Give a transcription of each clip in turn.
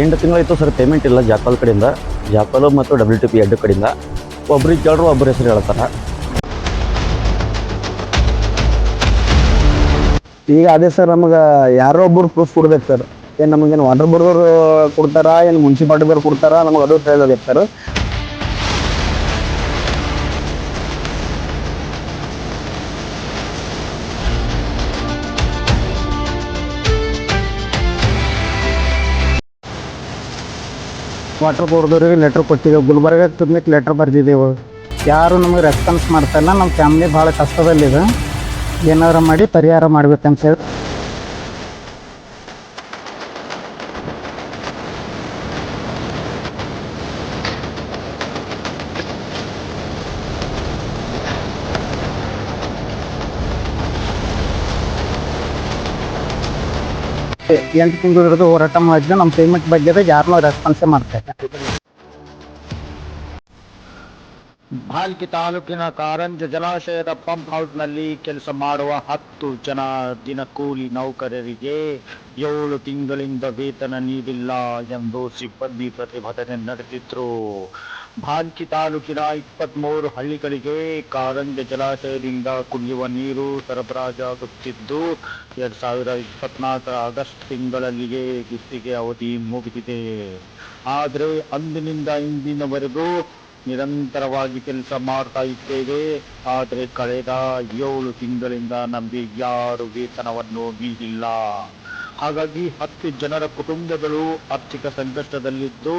ಎಂಟು ತಿಂಗಳಾಯಿತು sir payment ಇಲ್ಲ ಜಾಪಾಲ್ ಕಡೆಯಿಂದ. ಜಾಪಾಲು ಮತ್ತು ಡಬ್ಲ್ಯೂ ಟಿ ಪಿ ಎರಡು ಕಡೆಯಿಂದ. ಒಬ್ರಿಗೆ ಕೇಳ್ರು ಒಬ್ಬರ ಹೆಸರು ಹೇಳ್ತಾರೆ. ಈಗ ಅದೇ ಸರ್ ನಮಗೆ ಯಾರೋ ಒಬ್ಬರು ಪ್ರೂಫ್ ಕೊಡ್ಬೇಕು ಸರ್. ಏನು ನಮಗೇನು ವಾಟರ್ ಬೋರ್ಡ್ ಕೊಡ್ತಾರಾ, ಏನು ಮುನ್ಸಿಪಾಲ್ಟಿದವ್ರು ಕೊಡ್ತಾರಾ, ನಮಗೆ ಅದು ಸರ್. ವಾಟರ್ ಬೋರ್ದವ್ರಿಗೆ ಲೆಟ್ರ್ ಕೊಟ್ಟಿದ್ದೇವೆ ಗುಲ್ಬರ್ಗ ತುಂಬಕ್ಕೆ ಲೆಟ್ರ್ ಬರ್ದಿದ್ದೇವೆ ಯಾರು ನಮಗೆ ರೆಸ್ಪಾನ್ಸ್ ಮಾಡ್ತಾಯಿಲ್ಲ ನಮ್ಮ ಫ್ಯಾಮ್ಲಿ ಭಾಳ ಕಷ್ಟದಲ್ಲಿದೆ. ಏನಾರು ಮಾಡಿ ಪರಿಹಾರ ಮಾಡ್ಬೇಕಂತ ಹೇಳಿ. ಎಂಟು ತಿಂಗಳು ಹಿಡಿದು ಹೋರಾಟ ಮಾಡಿದ್ರೆ ನಮ್ಮ ಪೇಮೆಂಟ್ ಬಗ್ಗೆ ಯಾರನ್ನೂ ರೆಸ್ಪಾನ್ಸೇ ಮಾಡ್ತಾರೆ. ಭಾಲ್ಕಿ ತಾಲೂಕಿನ ಕಾರಂಜ ಜಲಾಶಯದ ಪಂಪ್ ಹೌಸ್ನಲ್ಲಿ ಕೆಲಸ ಮಾಡುವ ಹತ್ತು ಜನ ದಿನ ಕೂಲಿ ನೌಕರರಿಗೆ ಏಳು ತಿಂಗಳಿಂದ ವೇತನ ನೀಡಿಲ್ಲ ಎಂದು ಸಿಬ್ಬಂದಿ ಪ್ರತಿಭಟನೆ ನಡೆಸಿದ್ರು ಭಾಲ್ಕಿ ತಾಲೂಕಿನ ಇಪ್ಪತ್ಮೂರು ಹಳ್ಳಿಗಳಿಗೆ ಕಾರಂಜ ಜಲಾಶಯದಿಂದ ಕುಡಿಯುವ ನೀರು ಸರಬರಾಜಾಗುತ್ತಿದ್ದು, ಎರಡ್ ಸಾವಿರ ಇಪ್ಪತ್ನಾಲ್ಕರ ಆಗಸ್ಟ್ ತಿಂಗಳಲ್ಲಿಯೇ ಗುತ್ತಿಗೆ ಅವಧಿ ಮುಗಿದಿದೆ. ಆದರೆ ಅಂದಿನಿಂದ ಇಂದಿನವರೆಗೂ ನಿರಂತರವಾಗಿ ಕೆಲಸ ಮಾಡ್ತಾ ಇದ್ದೇವೆ. ಆದರೆ ಕಳೆದ ಏಳು ತಿಂಗಳಿಂದ ನಮಗೆ ಯಾರು ವೇತನವನ್ನು ನೀಡಿಲ್ಲ. ಹಾಗಾಗಿ ಹತ್ತು ಜನರ ಕುಟುಂಬಗಳು ಆರ್ಥಿಕ ಸಂಕಷ್ಟದಲ್ಲಿದ್ದು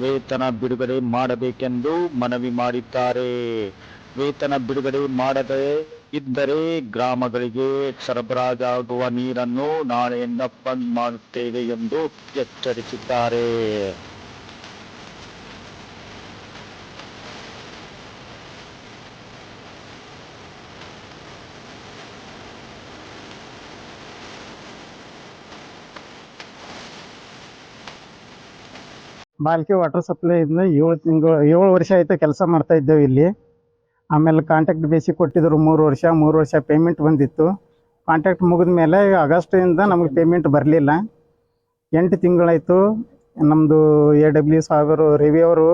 ವೇತನ ಬಿಡುಗಡೆ ಮಾಡಬೇಕೆಂದು ಮನವಿ ಮಾಡಿದ್ದಾರೆ. ವೇತನ ಬಿಡುಗಡೆ ಮಾಡದೆ ಇದ್ದರೆ ಗ್ರಾಮಗಳಿಗೆ ಸರಬರಾಜಾಗುವ ನೀರನ್ನು ನಾಳೆಯಿಂದ ಬಂದ್ ಮಾಡುತ್ತೇವೆ ಎಂದು ಎಚ್ಚರಿಸಿದ್ದಾರೆ. ಬಾಲ್ಕಿ ವಾಟರ್ ಸಪ್ಲೈ ಇಂದ ಏಳು ತಿಂಗಳು, ಏಳು ವರ್ಷ ಆಯಿತು ಕೆಲಸ ಮಾಡ್ತಾ ಇದ್ದೇವೆ ಇಲ್ಲಿ. ಆಮೇಲೆ ಕಾಂಟ್ಯಾಕ್ಟ್ ಬೇಸಿ ಕೊಟ್ಟಿದ್ರು ಮೂರು ವರ್ಷ ಮೂರು ವರ್ಷ ಪೇಮೆಂಟ್ ಬಂದಿತ್ತು. ಕಾಂಟ್ಯಾಕ್ಟ್ ಮುಗಿದ ಮೇಲೆ ಆಗಸ್ಟಿಂದ ನಮಗೆ ಪೇಮೆಂಟ್ ಬರಲಿಲ್ಲ. ಎಂಟು ತಿಂಗಳಾಯಿತು ನಮ್ಮದು ಎ ಡಬ್ಲ್ಯೂ ಸಾಗರು ರವಿ ಅವರು,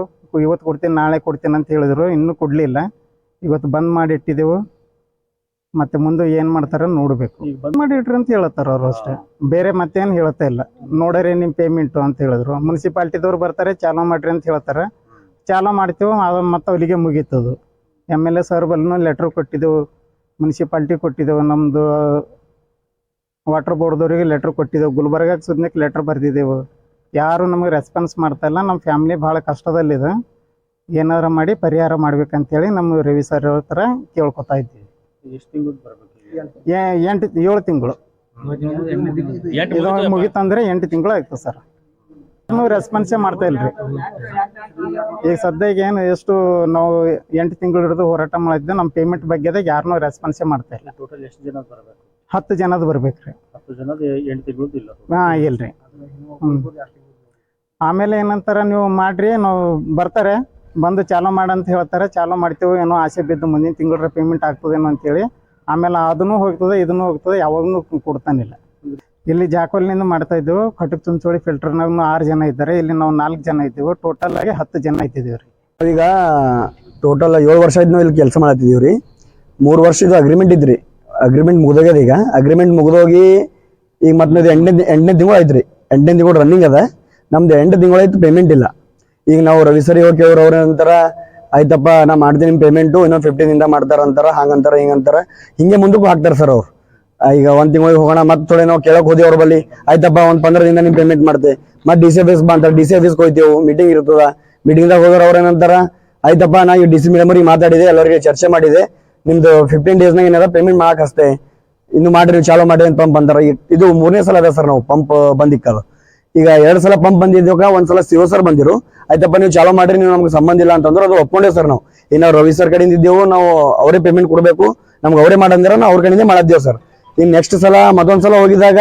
ಇವತ್ತು ಕೊಡ್ತೀನಿ, ನಾಳೆ ಕೊಡ್ತೀನಿ ಅಂತ ಹೇಳಿದ್ರು, ಇನ್ನೂ ಕೊಡಲಿಲ್ಲ. ಇವತ್ತು ಬಂದ್ ಮಾಡಿ ಇಟ್ಟಿದ್ದೆವು ಮತ್ತು ಮುಂದೆ ಏನ್ ಮಾಡ್ತಾರ ನೋಡಬೇಕು. ಮಾಡಿ ಇಟ್ರಿ ಅಂತ ಹೇಳತ್ತಾರ ಅವ್ರು ಅಷ್ಟೇ. ಬೇರೆ ಮತ್ತೇನು ಹೇಳ್ತಾ ಇಲ್ಲ. ನೋಡರಿ ನಿಮ್ ಪೇಮೆಂಟು ಅಂತ ಹೇಳಿದ್ರು. ಮುನ್ಸಿಪಾಲ್ಟಿದವ್ರು ಬರ್ತಾರೆ ಚಾಲೋ ಮಾಡ್ರಿ ಅಂತ ಹೇಳ್ತಾರೆ. ಚಾಲೋ ಮಾಡ್ತೀವಿ ಅದು ಮತ್ತೆ ಅಲ್ಲಿಗೆ ಮುಗೀತದು. ಎಂ ಎಲ್ ಎ ಸರ್ ಬಲ್ಲೂ ಲೆಟ್ರ್ ಕೊಟ್ಟಿದ್ದೆವು ಮುನ್ಸಿಪಾಲ್ಟಿ ಕೊಟ್ಟಿದ್ದೆವು ನಮ್ಮದು ವಾಟರ್ ಬೋರ್ಡ್ದವ್ರಿಗೆ ಲೆಟ್ರ್ ಕೊಟ್ಟಿದ್ದೆವು ಗುಲ್ಬರ್ಗಕ್ಕೆ ಸುದ್ನಕ್ಕೆ ಲೆಟ್ರ್ ಬರೆದಿದ್ದೆವು. ಯಾರು ನಮಗೆ ರೆಸ್ಪಾನ್ಸ್ ಮಾಡ್ತಾ ಇಲ್ಲ. ನಮ್ಮ ಫ್ಯಾಮಿಲಿ ಭಾಳ ಕಷ್ಟದಲ್ಲಿದೆ. ಏನಾರು ಮಾಡಿ ಪರಿಹಾರ ಮಾಡ್ಬೇಕಂತೇಳಿ ನಮ್ಮ ರವಿ ಸರ್ ಹತ್ರ ಕೇಳ್ಕೊತಾ ಇದ್ದೀವಿ ಏ- ಎಂಟು ಏಳು ತಿಂಗಳು. ಇದು ಮುಗೀತಂದ್ರೆ ಎಂಟು ತಿಂಗಳು ಆಯ್ತು ಸರ್ ರೆಸ್ಪಾನ್ಸೇ ಮಾಡ್ತಾ ಇಲ್ರಿ. ಈಗ ಸದ್ಯಕ್ಕೆ ಏನು ಎಷ್ಟು ನಾವು ಎಂಟು ತಿಂಗಳು ಹಿಡಿದು ಹೋರಾಟ ಮಾಡಿದ್ದೆ ನಮ್ಮ ಪೇಮೆಂಟ್ ಬಗ್ಗೆ ಯಾರನ್ನೂ ರೆಸ್ಪಾನ್ಸೇ ಮಾಡ್ತಾ ಇಲ್ಲ. ಟೋಟಲ್ ಎಷ್ಟು ಜನ ಬರಬೇಕು? ಹತ್ತು ಜನದ ಬರ್ಬೇಕ್ರಿ ಹತ್ತು ಜನದ ಎಂಟು ತಿಂಗಳದ್ದು ಇಲ್ಲ ಹಾಂ ಇಲ್ರಿ. ಹ್ಮ್. ಆಮೇಲೆ ಏನಂತಾರ ನೀವು ಮಾಡ್ರಿ ನಾವು ಬರ್ತಾರೆ. ಬಂದು ಚಾಲೂ ಮಾಡಂತ ಹೇಳ್ತಾರೆ. ಚಾಲೂ ಮಾಡ್ತೀವಿ ಏನೋ ಆಸೆ ಬಿದ್ದು ಮುಂದಿನ ತಿಂಗಳ ಪೇಮೆಂಟ್ ಆಗ್ತದೇನೋ ಅಂತೇಳಿ. ಆಮೇಲೆ ಅದನ್ನು ಹೋಗ್ತದೆ, ಇದನ್ನು ಹೋಗ್ತದೆ ಯಾವಾಗೂ ಕೊಡ್ತಾನಿಲ್ಲ ಇಲ್ಲಿ. ಜಾಕೋಲಿನಿಂದ ಮಾಡ್ತಾ ಇದ್ದೆವು. ಕಟಕ್ ತುಂಚೋಳಿ ಫಿಲ್ಟರ್ನಾಗ ಆರು ಜನ ಇದ್ದಾರೆ. ಇಲ್ಲಿ ನಾವು ನಾಲ್ಕು ಜನ ಇದ್ದೀವಿ. ಟೋಟಲ್ ಆಗಿ ಹತ್ತು ಜನ ಇದ್ದಿದ್ದೀವಿ ರೀ. ಈಗ ಟೋಟಲ್ ಏಳು ವರ್ಷ ಇದ್ದು ಇಲ್ಲಿ ಕೆಲಸ ಮಾಡತ್ತಿದ್ದೀವಿ ರೀ. ಮೂರು ವರ್ಷದ ಅಗ್ರಿಮೆಂಟ್ ಇದ್ರಿ. ಅಗ್ರಿಮೆಂಟ್ ಮುಗ್ದೋಗ್ಯದ ಈಗ. ಅಗ್ರಿಮೆಂಟ್ ಮುಗಿದೋಗಿ ಈಗ ಮತ್ತೆ ಎಂಟನೇ ಎಂಟನೇ ತಿಂಗಳು ಐತ್ರಿ ಎಂಟನೇ ತಿಂಗಳು ರನ್ನಿಂಗ್ ಅದ. ನಮ್ದು ಎಂಟು ತಿಂಗಳು ಪೇಮೆಂಟ್ ಇಲ್ಲ. ಈಗ ನಾವು ರವಿ ಸರಿ ಓಕೆ ಅವ್ರ ಅವ್ರ ಏನಂತಾರ ಆಯ್ತಪ್ಪ, ನಾ ಮಾಡ್ತೀನಿ ನಿಮ್ಮ ಪೇಮೆಂಟು ಇನ್ನೊಂದು ಫಿಫ್ಟೀನ್ ಇಂದ ಮಾಡ್ತಾರ ಅಂತಾರ, ಹಂಗಂತಾರ, ಹಿಂಗಂತಾರ. ಹಿಂಗೆ ಮುಂದಕ್ಕೂ ಹಾಕ್ತಾರೆ ಸರ್ ಅವ್ರು. ಈಗ ಒಂದ್ ತಿಂಗಳಿಗೆ ಹೋಗೋಣ, ಮತ್ತೆ ಥೋಡೆ ನಾವು ಕೇಳಕ್ ಹೋದಿ ಅವ್ರ ಬಲ್ಲಿ ಆಯ್ತಪ್ಪ, ಒಂದ್ ಪಂದ್ರದಿಂದ ನಿಮ್ ಪೇಮೆಂಟ್ ಮಾಡ್ತೆ. ಮತ್ತೆ ಡಿ ಸಿ ಆಫೀಸ್ ಬಂತಾರ ಡಿ ಸಿ ಆಫೀಸ್ಗೆ ಹೋಯ್ತೇವು ಮೀಟಿಂಗ್ ಇರ್ತದ. ಮೀಟಿಂಗ್ದಾಗ ಹೋದ್ರ ಅವ್ರ ಏನಂತಾರ, ಆಯ್ತಪ್ಪ, ನಾ ಈ ಡಿ ಸಿ ಮೇಡಮ್ ಮಾತಾಡಿದೆ, ಎಲ್ಲರಿಗೆ ಚರ್ಚೆ ಮಾಡಿದೆ. ನಿಮ್ದು ಫಿಫ್ಟೀನ್ ಡೇಸ್ನಾಗ ಏನಾರ ಪೇಮೆಂಟ್ ಮಾಡಕ್ ಹಸ್ತೆ ಇನ್ನು ಮಾಡ್ರಿ, ಚಾಲೋ ಮಾಡ್ರಿ ಅಂತ ಪಂಪ್ ಅಂತಾರ. ಇದು ಮೂರನೇ ಸಲ ಅದ ಸರ್ ನಾವು, ಪಂಪ್ ಬಂದಿಕ್ಕದು. ಈಗ ಎರಡ್ ಸಲ ಪಂಪ್ ಬಂದಿದ್ದಾಗ ಒಂದ್ಸಲ ಸಿಒ ಸರ್ ಬಂದಿರು. ಆಯ್ತಪ್ಪ, ನೀವು ಚಾಲೋ ಮಾಡ್ರಿ, ನೀವು ನಮ್ಗೆ ಸಂಬಂಧ ಇಲ್ಲ ಅಂತಂದ್ರೆ ಅದು ಒಪ್ಕೊಂಡೇವ್ ಸರ್ ನಾವು. ಇನ್ನು ರವಿ ಸರ್ ಕಡೆಯಿಂದ ಇದ್ದೇವು, ನಾವು ಅವರೇ ಪೇಮೆಂಟ್ ಕೊಡಬೇಕು. ನಮ್ಗೆ ಅವರೇ ಮಾಡಂದ್ರೆ, ನಾವು ಅವ್ರ ಕಡೆಯಿಂದ ಮಾಡಿದ್ದೇವೆ ಸರ್ ಇನ್ನು ನೆಕ್ಸ್ಟ್ ಸಲ, ಮತ್ತೊಂದ್ ಸಲ ಹೋಗಿದಾಗ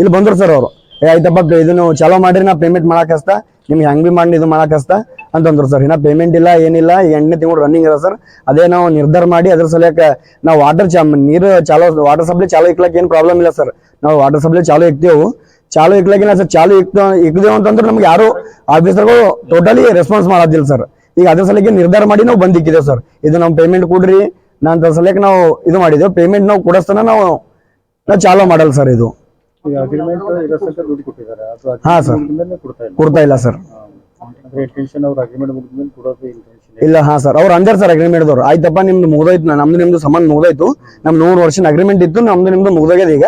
ಇಲ್ಲಿ ಬಂದ್ರು ಸರ್ ಅವರು. ಆಯ್ತಪ್ಪ ಇದನ್ನು ಚಾಲೋ ಮಾಡ್ರಿ, ನಾ ಪೇಮೆಂಟ್ ಮಾಡಕ್ ಹಸ್ತ ನಿಮ್ಗೆ ಹೆಂಗ್ ಬಿ ಮಾಡಿ ಇದು ಮಾಡಕ್ ಹಸ್ತ ಅಂತಂದ್ರು ಸರ್ ಇನ್ನ ಪೇಮೆಂಟ್ ಇಲ್ಲ, ಏನಿಲ್ಲ. ಎಂಟನೇ ತಿಂಗಳು ರನ್ನಿಂಗ್ ಅದ ಸರ್ ಅದೇ ನಾವು ನಿರ್ಧಾರ ಮಾಡಿ ಅದ್ರ ಸಲಕ ನಾವು ವಾಟರ್ ಚಾ ನೀರು ಚಾಲೋ ವಾಟರ್ ಸಪ್ಲೈ ಚಾಲೋ ಇಕ್ಲಕ್ ಏನು ಪ್ರಾಬ್ಲಮ್ ಇಲ್ಲ ಸರ್ ನಾವು ವಾಟರ್ ಸಪ್ಲೈ ಚಾಲೋ ಇಕ್ತೇವು ಚಾಲು ಇಕ್ಲಾಗಿಲ್ಲ ಸರ್. ಚಾಲು ಇಕ್ ಇಕ್ದೇವು ಅಂತಂದ್ರೆ ನಮ್ಗೆ ಯಾರು ಆಫೀಸರ್ಗಳು ಟೋಟಲಿ ರೆಸ್ಪಾನ್ಸ್ ಮಾಡೋದಿಲ್ಲ ಸರ್. ಈಗ ಅದ್ರ ಸಲಕ್ಕೆ ನಿರ್ಧಾರ ಮಾಡಿ ನಾವು ಬಂದಿಕ್ಕಿದ್ದೇವೆ ಸರ್. ಇದು ನಾವು ಪೇಮೆಂಟ್ ಕೊಡ್ರಿ. ನಾನು ಸಲಕ್ಕೆ ನಾವು ಇದು ಮಾಡಿದ್ದೇವೆ. ಪೇಮೆಂಟ್ ನಾವು ಕೊಡಿಸ್ತಾನ ನಾವು ನಾವು ಚಾಲು ಮಾಡಲ್ಲ ಸರ್ ಇದು. ಹಾ, ಸರ್. ಕೊಡ್ತಾ ಇಲ್ಲ. ಸರ್. ಇಲ್ಲ. ಹಾ ಸರ್. ಅವ್ರು ಅಂದರ್ ಸರ್ ಅಗ್ರಿಮೆಂಟ್ ಅವ್ರು ಆಯ್ತಪ್ಪ ನಿಮ್ದು ಮುಗ್ದೋಯ್ತು. ನಮ್ದು ನಿಮ್ದು ಸಂಬಂಧ ಮುಗ್ದೋಯ್ತು. ನಮ್ ನೂರು ವರ್ಷದ ಅಗ್ರಿಮೆಂಟ್ ಇತ್ತು. ನಮ್ದು ನಿಮ್ದು ಮುಗ್ದೋಗ್ಯದ ಈಗ.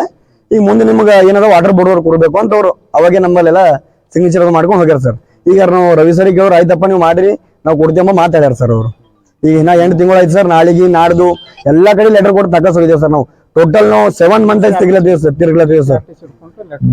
ಈಗ ಮುಂದೆ ನಿಮ್ಗೆ ಏನದ ವಾಟರ್ ಬೋರ್ಡ್ ಕೊಡಬೇಕು ಅಂತ ಅವರು ಅವಾಗೆ ನಮ್ಮಲ್ಲೆಲ್ಲ ಸಿಗ್ನೇಚರ್ ಮಾಡ್ಕೊಂಡು ಹೋಗ್ಯಾರ ಸರ್ ಈಗ ನಾವು ರವಿ ಸರಿಗೆ ಅವ್ರು, ಆಯ್ತಪ್ಪ, ನೀವು ಮಾಡಿರಿ. ನಾವು ಕೊಡ್ತೀವಿ ಮಾತಾಡ್ಯಾರ ಸರ್ ಅವರು. ಈಗ ಇನ್ನ ಎಂಟು ತಿಂಗಳು ಆಯ್ತು ಸರ್ ನಾಳೆಗೆ, ನಾಡ್ದು ಎಲ್ಲ ಕಡೆ ಲೆಟರ್ ಕೊಟ್ಟು ಹೋಗಿದ್ದೇವೆ ಸರ್ ನಾವು. ಟೋಟಲ್ ನಾವು ಸೆವೆನ್ ಮಂತ್ ಆಯ್ತು ದಿವಸ ಸರ್ ತಿರ್ಗ್ಲತ್ತೀವಿ ಸರ್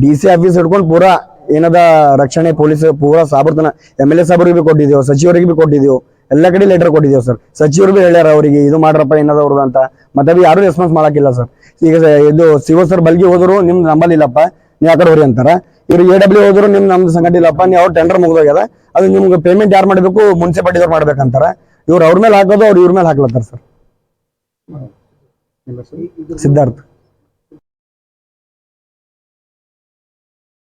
ಡಿ ಸಿ ಆಫೀಸ್ ಹಿಡ್ಕೊಂಡು ಪೂರಾ ಏನದ ರಕ್ಷಣೆ, ಪೊಲೀಸ್ ಪೂರಾ ಸಾಬರ್ತನ ಎಂ ಎಲ್ ಎ ಸಾಬ್ರಿಗೆ ಬಿ ಕೊಟ್ಟಿದ್ದೇವೆ, ಸಚಿವರಿಗೆ ಭೀ ಕೊಟ್ಟಿದ್ದೇವೆ. ಎಲ್ಲ ಕಡೆ ಲೆಟರ್ ಕೊಟ್ಟಿದ್ದೇವೆ ಸರ್ ಸಚಿವರು ಭೀ ಹೇಳ್ಯಾರ ಅವರಿಗೆ, ಇದು ಮಾಡ್ರಪ್ಪ, ಏನದ ಅವ್ರದ್ದು ಅಂತ. ಮತ್ತೆ ಯಾರು ರೆಸ್ಪಾನ್ಸ್ ಮಾಡಕ್ಕಿಲ್ಲ ಸರ್ ಈಗ ಇದು ಸಿಒ ಸರ್ ಬಲ್ಗಿ ಹೋದ್ರು ನಿಮ್ದು ನಂಬಲಿಲ್ಲಪ್ಪ ನೀವು ಆ ಕಡೆ ಹೋರಿ ಅಂತಾರ. ಇವ್ರು ಎ ಡಬ್ಲ್ಯೂ ಹೋದ್ರು ನಿಮ್ ನಮ್ದು ಸಂಗತಿ ಇಲ್ಲಪ್ಪ ನೀವು ಅವ್ರು ಟೆಂಡರ್ ಮುಗ್ದೋಗ್ಯದ. ಅದು ನಿಮ್ಗೆ ಪೇಮೆಂಟ್ ಯಾರು ಮಾಡಬೇಕು ಮುನ್ಸಿಪಾಲ್ಟಿದವ್ರು ಮಾಡ್ಬೇಕಂತಾರ ಇವ್ರು ಅವ್ರ ಮೇಲೆ ಹಾಕೋದು ಅವ್ರು ಇವ್ರ ಮೇಲೆ ಹಾಕ್ಲತ್ತಾರ ಸರ್. ಸಿದ್ಧಾರ್ಥ್.